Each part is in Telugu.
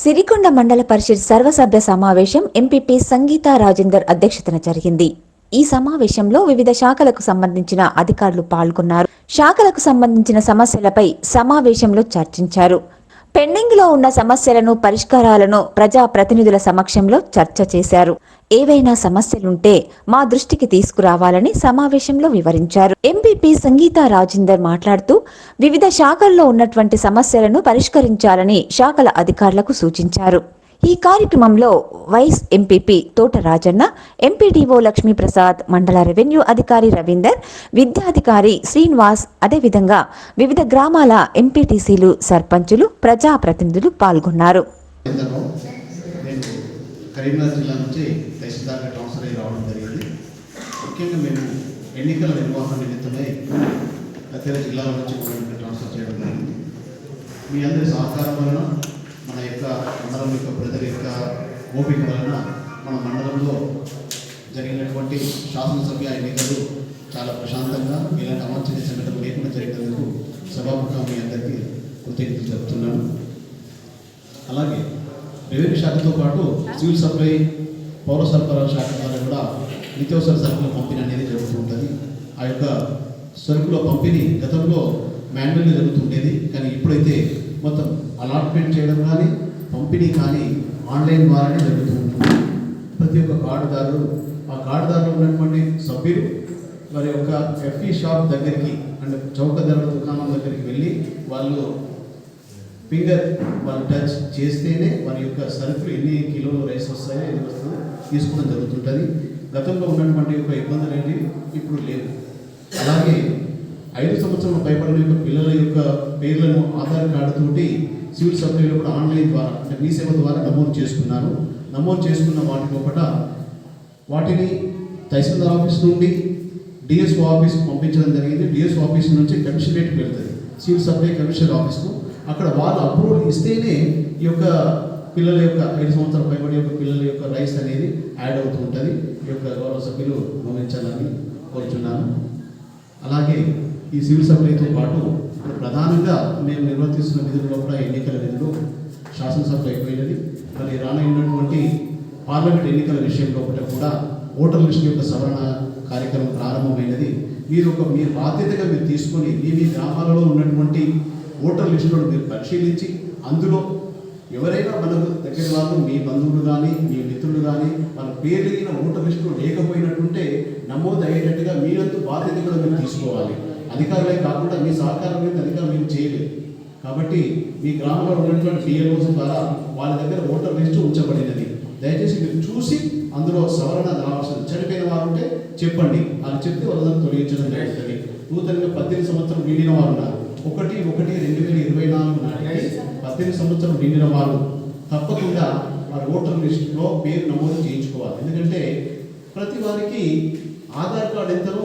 సిరికొండ మండల పరిషత్ సర్వసభ్య సమావేశం ఎంపీపీ సంగీతా రాజేందర్ అధ్యక్షతన జరిగింది. ఈ సమావేశంలో వివిధ శాఖలకు సంబంధించిన అధికారులు పాల్గొన్నారు. శాఖలకు సంబంధించిన సమస్యలపై సమావేశంలో చర్చించారు. పెండింగ్లో ఉన్న సమస్యలను పరిష్కారాలను ప్రజా ప్రతినిధుల సమక్షంలో చర్చ చేశారు. ఏవైనా సమస్యలుంటే మా దృష్టికి తీసుకురావాలని సమావేశంలో వివరించారు. ఎంపీపీ సంగీతా రాజేందర్ మాట్లాడుతూ వివిధ శాఖల్లో ఉన్నటువంటి సమస్యలను పరిష్కరించాలని శాఖల అధికారులకు సూచించారు. ఈ కార్యక్రమంలో వైస్ ఎంపీపీ తోట రాజన్న ఎంపీడీఓ లక్ష్మీప్రసాద్ మండల రెవెన్యూ అధికారి రవీందర్ విద్యాధికారి శ్రీనివాస్ అదేవిధంగా వివిధ గ్రామాల ఎంపీటీసీలు సర్పంచులు ప్రజాప్రతినిధులు పాల్గొన్నారు. ఎన్నికల నిర్వహణ నిమిత్తమై ఇతర జిల్లాల నుంచి ట్రాన్స్ఫర్ చేయడం జరిగింది. మీ అందరి సహకారం వలన మన యొక్క మండలం యొక్క ప్రజల యొక్క ఓపిక వలన మన మండలంలో జరిగినటువంటి శాసనసభ్య ఎన్నికలు చాలా ప్రశాంతంగా ఇలాంటి అవాంఛనీయ సంఘటన లేకుండా జరిగినందుకు సభాముఖం మీ అందరికీ కృతజ్ఞతలు చెప్తున్నాను అలాగే రెవెన్యూ శాఖతో పాటు సివిల్ సప్లై పౌర సరఫరాల శాఖ ద్వారా కూడా నిత్యావసర సరుకుల పంపిణీ అనేది జరుగుతూ ఉంటుంది. ఆ యొక్క సరుకుల పంపిణీ గతంలో మాన్యువల్గా జరుగుతుండేది కానీ ఇప్పుడైతే మొత్తం అలాట్మెంట్ చేయడం కానీ పంపిణీ కానీ ఆన్లైన్ ద్వారానే జరుగుతూ ఉంటుంది. ప్రతి ఒక్క కార్డుదారు ఆ కార్డుదారులు ఉన్నటువంటి సభ్యులు వారి యొక్క ఎఫ్ఈ షాప్ దగ్గరికి అంటే చౌక ధరల దుకాణం దగ్గరికి వెళ్ళి వాళ్ళు ఫింగర్ వాళ్ళు టచ్ చేస్తేనే వారి యొక్క సరుకులు ఎన్ని కిలోలు రైస్ వస్తాయో ఎన్ని వస్తుందో తీసుకోవడం జరుగుతుంటుంది. గతంలో ఉన్నటువంటి యొక్క ఇబ్బందులు అనేవి ఇప్పుడు లేవు. అలాగే ఐదు సంవత్సరాల పైబడిన యొక్క పిల్లల యొక్క పేర్లను ఆధార్ కార్డు తోటి సివిల్ సప్లైలో కూడా ఆన్లైన్ ద్వారా అంటే మీ సేవ ద్వారా నమోదు చేసుకున్నారు. నమోదు చేసుకున్న వాటి లోపల వాటిని తహసీల్దార్ ఆఫీస్ నుండి డిఎస్ఓ ఆఫీస్కి పంపించడం జరిగింది. డిఎస్ఓ ఆఫీస్ నుంచి కమిషనరేట్కి వెళ్తుంది. సివిల్ సప్లై కమిషనర్ ఆఫీస్కు. అక్కడ వాళ్ళు అప్రూవల్ ఇస్తేనే ఈ యొక్క పిల్లల యొక్క ఐదు సంవత్సరాల పైబడి యొక్క పిల్లల యొక్క రైస్ అనేది యాడ్ అవుతూ ఉంటుంది. ఈ యొక్క గౌరవ సభ్యులు గమనించాలని కోరుచున్నాను. అలాగే ఈ సివిల్ సప్లైతో పాటు ప్రధానంగా మేము నిర్వర్తిస్తున్న విధుల్లో కూడా ఎన్నికల విధులు శాసనసభ అయిపోయినది. మరి రానున్నటువంటి పార్లమెంట్ ఎన్నికల విషయంలో కూడా ఓటర్ లిస్ట్ యొక్క సవరణ కార్యక్రమం ప్రారంభమైనది. మీరు ఒక మీ బాధ్యతగా మీరు తీసుకొని మీ మీ గ్రామాలలో ఉన్నటువంటి ఓటర్ లిస్టులను మీరు పరిశీలించి అందులో ఎవరైనా మనకు దగ్గర వాళ్ళు మీ బంధువులు కానీ మీ మిత్రులు కానీ వాళ్ళ పేరు అయిన ఓటర్ లిస్టులు లేకపోయినట్టుంటే నమోదు అయ్యేటట్టుగా మీరంతా బాధ్యత కూడా మీరు తీసుకోవాలి. అధికారులే కాకుండా మీ సహకారం మీద అధికారులు మేము చేయలేదు. కాబట్టి మీ గ్రామంలో ఉన్నటువంటి డిఎల్ఓస్ ద్వారా వాళ్ళ దగ్గర ఓటర్ లిస్టు ఉంచబడినది. దయచేసి మీరు చూసి అందులో సవరణ రావాల్సింది. చనిపోయిన వారు ఉంటే చెప్పండి. వాళ్ళు చెప్తే వాళ్ళని తొలగించడం జరుగుతుంది. నూతనంగా పద్దెనిమిది సంవత్సరం నిండిన వారు ఉన్నారు. ఒకటి ఒకటి రెండు వేల ఇరవై నాలుగు నాటికి పద్దెనిమిది సంవత్సరం నిండిన వారు తప్పకుండా వారి ఓటర్ లిస్టులో పేరు నమోదు చేయించుకోవాలి. ఎందుకంటే ప్రతి వారికి ఆధార్ కార్డు ఎంతనో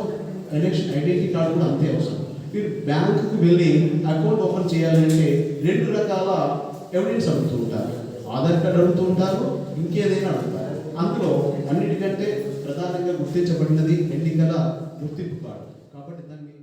ఎలక్షన్ ఐడెంటిటీ కార్డు కూడా అంతే అవసరం. మీరు బ్యాంకుకు వెళ్ళి అకౌంట్ ఓపెన్ చేయాలంటే రెండు రకాల ఎవిడెన్స్ అడుగుతూ ఉంటారు. ఆధార్ కార్డు అడుగుతూ ఉంటారు ఇంకేదైనా అడుగుతారు. అందులో అన్నిటికంటే ప్రధానంగా గుర్తించబడినది ఎన్నికల గుర్తింపు కార్డు. కాబట్టి దాన్ని